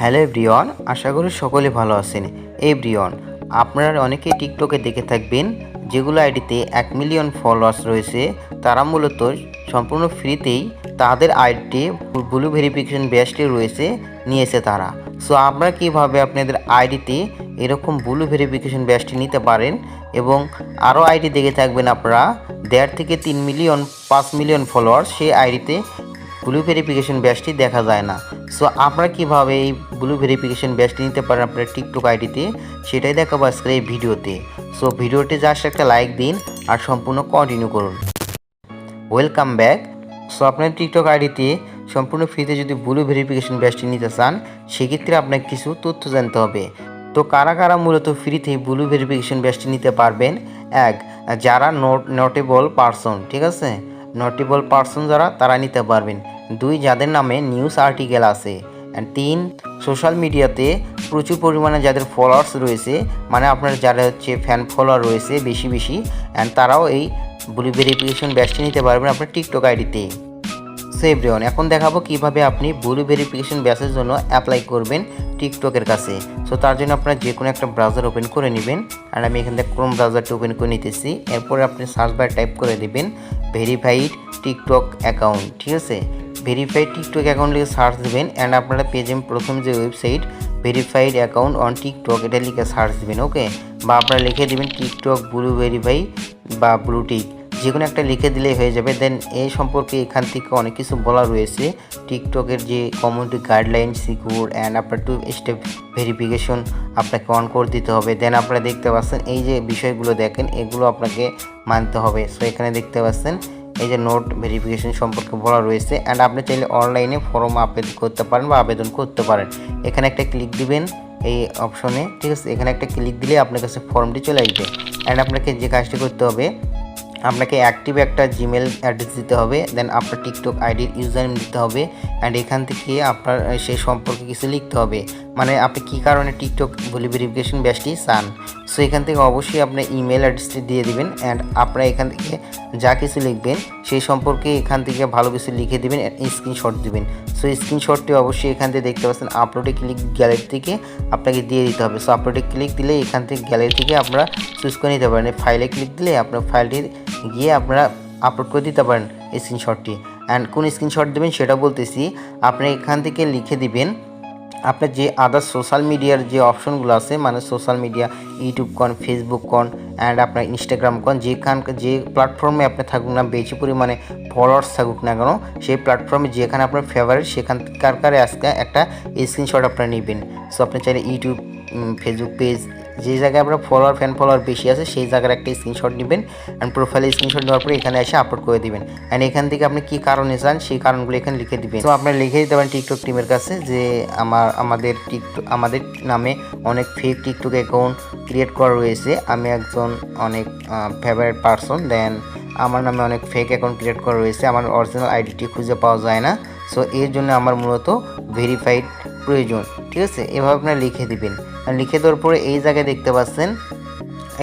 Hello everyone, আশা করি সকলে ভালো আছেন। এভরিওয়ান, আপনারা অনেকেই টিকটকে দেখে থাকবেন, যেগুলো আইডিতে এক মিলিয়ন ফলোয়ার্স রয়েছে। তারা মূলত সম্পূর্ণ ফ্রিতেই তাদের আইডিতে ব্লু ভেরিফিকেশন ব্যাচটি রয়েছে, নিয়েছে তারা। সো আপনারা কীভাবে আপনাদের আইডিতে এরকম ব্লু ভেরিফিকেশন ব্যাচটি নিতে পারেন এবং আরও আইডি দেখে থাকবেন আপনারা, দেড় থেকে তিন মিলিয়ন, পাঁচ মিলিয়ন ফলোয়ার্স সেই আইডিতে ব্লু ভেরিফিকেশন ব্যাচটি দেখা যায় না। সো আপনারা কীভাবে এই ব্লু ভেরিফিকেশন ব্যাচটি নিতে পারেন আপনার টিকটক আইডিতে, সেটাই দেখাবো আজকের এই ভিডিওতে। সো ভিডিওটি জাস্ট একটা লাইক দিন আর সম্পূর্ণ কন্টিনিউ করুন। ওয়েলকাম ব্যাক সো আপনার টিকটক আইডিতে সম্পূর্ণ ফ্রিতে যদি ব্লু ভেরিফিকেশন ব্যাচটি নিতে চান, সেক্ষেত্রে আপনাকে কিছু তথ্য জানতে হবে। তো, কারা কারা মূলত ফ্রিতে ব্লু ভেরিফিকেশন ব্যাচটি নিতে পারবেন? এক, যারা নোট নোটেবল পারসন ঠিক আছে? নোটেবল পারসন যারা, তারা নিতে পারবেন। দুই যাদের নামে নিউজ আর্টিকেল আছে অ্যান্ড তিন সোশ্যাল মিডিয়াতে প্রচুর পরিমাণে যাদের ফলোয়ার্স রয়েছে মানে আপনার যারা হচ্ছে ফ্যান ফলোয়ার রয়েছে বেশি বেশি অ্যান্ড তারাও এই ব্লু ভেরিফিকেশন ব্যাচটি নিতে পারবেন আপনার টিকটক আইডিতে সো এভরিওয়ান এখন দেখাবো কীভাবে আপনি ব্লু ভেরিফিকেশন ব্যাচের জন্য অ্যাপ্লাই করবেন টিকটকের কাছে। সো তার জন্য আপনারা যে কোনো একটা ব্রাউজার ওপেন করে নেবেন আর আমি এখান থেকে ক্রোম ব্রাউজারটি ওপেন করে নিতেছি। এরপরে আপনি সার্চ বার টাইপ করে দেবেন ভেরিফাইড টিকটক অ্যাকাউন্ট ঠিক আছে? ভেরিফাইড টিকটক অ্যাকাউন্ট লিখে সার্চ দেবেন অ্যান্ড আপনারা পেয়ে যাবেন প্রথম যে website verified account on TikTok এটা লিখে সার্চ দেবেন ওকে বা আপনারা লিখে দেবেন টিকটক ব্লু ভেরিফাই বা ব্লু টিক যে কোনো একটা লিখে দিলেই হয়ে যাবে। দেন এই সম্পর্কে এখান থেকে অনেক কিছু বলা রয়েছে। টিকটকের যে কমিউনিটি গাইডলাইন সিকিউর অ্যান্ড আপনার টু স্টেপ ভেরিফিকেশন আপনাকে অন করে দিতে হবে। দেন আপনারা দেখতে পাচ্ছেন, এই যে বিষয়গুলো দেখেন, এগুলো আপনাকে মানতে হবে। সো এখানে দেখতে পাচ্ছেন এই যে নোট ভেরিফিকেশন সম্পর্কে বলা রয়েছে অ্যান্ড আপনি চাইলে অনলাইনে ফর্ম আবেদন করতে পারেন বা আবেদন করতে পারেন। এখানে একটা ক্লিক দিবেন এই অপশনে ঠিক আছে? এখানে একটা ক্লিক দিলে আপনার কাছে ফর্মটি চলে আসবে। অ্যান্ড আপনাকে যে কাজটি করতে হবে, আপনাকে অ্যাক্টিভ একটা জিমেল অ্যাড্রেস দিতে হবে দেন আপনার টিকটক আইডির ইউজার দিতে হবে অ্যান্ড এখান থেকে আপনার সেই সম্পর্কে কিছু লিখতে হবে। মানে আপনি কী কারণে টিকটক বলে ভেরিফিকেশন ব্যাচটি চান? সো এখান থেকে অবশ্যই আপনার ইমেল অ্যাড্রেসটি দিয়ে দিবেন অ্যান্ড আপনারা এখান থেকে যা কিছু লিখবেন, সেই সম্পর্কে এখান থেকে ভালো কিছু লিখে দেবেন স্ক্রিনশট দিবেন। সো স্ক্রিনশটটি অবশ্যই এখান থেকে দেখতে পাচ্ছেন আপলোডে ক্লিক গ্যালারি থেকে আপনাকে দিয়ে দিতে হবে। সো আপলোডে ক্লিক দিলে এখান থেকে গ্যালারি থেকে আপনারা চুজ করে নিতে পারেন। ফাইলে ক্লিক দিলে আপনার ফাইলটি গিয়ে আপনারা আপলোড করে দিতে পারেন স্ক্রিনশটটি অ্যান্ড কোন স্ক্রিনশট দেবেন সেটা বলতেছি, আপনি এখান থেকে লিখে দিবেন আপনার যে আদার সোশ্যাল মিডিয়ার যে অপশনগুলো আছে মানে social media YouTube com Facebook com and আপনার ইনস্টাগ্রাম কন যেখান যে প্ল্যাটফর্মে আপনি থাকুক না, বেশি পরিমাণে ফলোয়ার্স থাকুক না কেন, সেই প্ল্যাটফর্মে যেখানে আপনার ফেভারিট সেখানকার কারে আজকে একটা স্ক্রিনশট আপনারা নেবেন। সো আপনি চাইলে ইউটিউব ফেসবুক পেজ যে জায়গায় আপনার ফলোয়ার ফ্যান ফলোয়ার বেশি আছে, সেই জায়গার একটা স্ক্রিনশট নেবেন অ্যান্ড প্রোফাইলে স্ক্রিনশট নেওয়ার পরে এখানে এসে আপলোড করে দিবেন। অ্যান্ড এখান থেকে আপনি কী কারণে চান, সেই কারণগুলো এখানে লিখে দিবেন। তো আপনার লিখে দিতে পারেন টিকটক টিমের কাছে যে আমার, আমাদের টিকটক আমাদের নামে অনেক ফেক টিকটক অ্যাকাউন্ট ক্রিয়েট করা রয়েছে। আমি একজন অনেক ফেভারিট পারসন দেন আমার নামে অনেক ফেক অ্যাকাউন্ট ক্রিয়েট করা রয়েছে। আমার অরিজিনাল আইডিটি খুঁজে পাওয়া যায় না। সো এর জন্য আমার মূলত ভেরিফাইড প্রয়োজন, ঠিক আছে? এভাবে আপনার লিখে দিবেন। আর লিখে দেওয়ার পরে এই জায়গায় দেখতে পাচ্ছেন,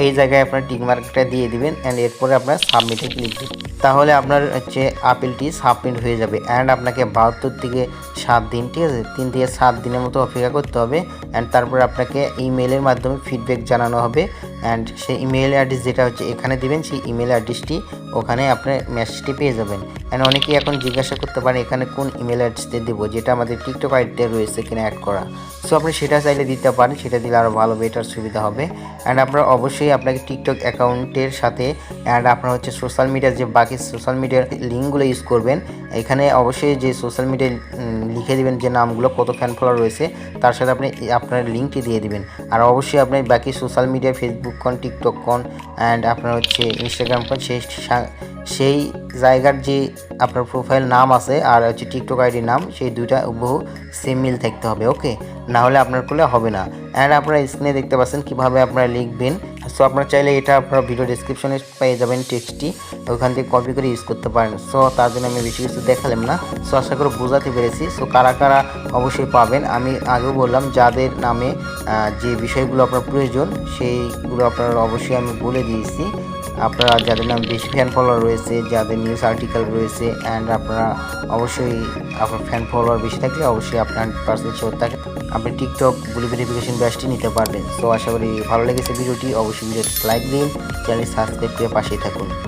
এই জায়গায় আপনার টিক মার্কটা দিয়ে দিবেন অ্যান্ড এরপরে আপনার সাবমিটে ক্লিক দিবেন। তাহলে আপনার হচ্ছে আপেলটি সাবমিট হয়ে যাবে অ্যান্ড আপনাকে বাহাত্তর থেকে সাত দিন, ঠিক আছে? তিন থেকে সাত দিনের মতো অপেক্ষা করতে হবে অ্যান্ড তারপরে আপনাকে ইমেলের মাধ্যমে ফিডব্যাক জানানো হবে। অ্যান্ড সেই ইমেল অ্যাড্রেস যেটা হচ্ছে, এখানে দিবেন, সেই ইমেল অ্যাড্রেসটি ওখানে আপনার মেসেজটি পেয়ে যাবেন। অ্যান্ড অনেকেই এখন জিজ্ঞাসা করতে পারেন, এখানে কোন ইমেল অ্যাড্রেসটি দেবো, যেটা আমাদের টিকটক আইডিতে রয়েছে কিনা অ্যাড করা। সো আপনি সেটা চাইলে দিতে পারেন, সেটা দিলে আরও ভালো বেটার সুবিধা হবে। অ্যান্ড আপনার অবশ্যই আপনাকে টিকটক অ্যাকাউন্টের সাথে অ্যান্ড আপনার হচ্ছে সোশ্যাল মিডিয়ার যে বাকি সোশ্যাল মিডিয়ার লিঙ্কগুলো ইউজ করবেন, এখানে অবশ্যই যে সোশ্যাল মিডিয়ায় লিখে দিবেন যে নামগুলো কত ফ্যান ফলোয়ার রয়েছে, তার সাথে আপনি আপনার লিঙ্কটি দিয়ে দিবেন। আর অবশ্যই আপনি বাকি সোশ্যাল মিডিয়া ফেসবুক কন টিকটক কন অ্যান্ড আপনার হচ্ছে ইনস্টাগ্রাম কন সেই সেই জায়গার যে আপনার প্রোফাইল নাম আছে আর হচ্ছে টিকটক আইডি নাম, সেই দুইটা বহু সেম মিল থাকতে হবে ওকে না হলে আপনার করলে হবে না। অ্যান্ড আপনারা স্ক্রিনে দেখতে পাচ্ছেন কীভাবে আপনারা লিখবেন সো আপনারা চাইলে এটা আপনারা ভিডিও ডিসক্রিপশনে পেয়ে যাবেন টেক্সটটি ওখান থেকে কপি করে ইউজ করতে পারেন। সো তার জন্য আমি বেশি কিছু দেখালাম না। সো আশা করে বোঝাতে পেরেছি। সো কারা কারা অবশ্যই পাবেন। আমি আগেও বললাম, যাদের নামে যে বিষয়গুলো আপনার প্রয়োজন, সেইগুলো আপনারা অবশ্যই আমি বলে দিয়েছি। আপনারা যাদের নাম বেশি ফ্যান ফলোয়ার রয়েছে, যাদের নিউজ আর্টিকেল রয়েছে অ্যান্ড আপনারা অবশ্যই আপনার ফ্যান ফলোয়ার বেশি থাকলে অবশ্যই আপনার পার্সেন্ট শো থাকে আপনি টিকটক গুলি ভেরিফিকেশন ব্যাচটি নিতে পারবেন। তো আশা করি ভালো লেগেছে ভিডিওটি। অবশ্যই ভিডিওটি লাইক দিন চ্যানেল সাবস্ক্রাইব করে পাশেই থাকুন।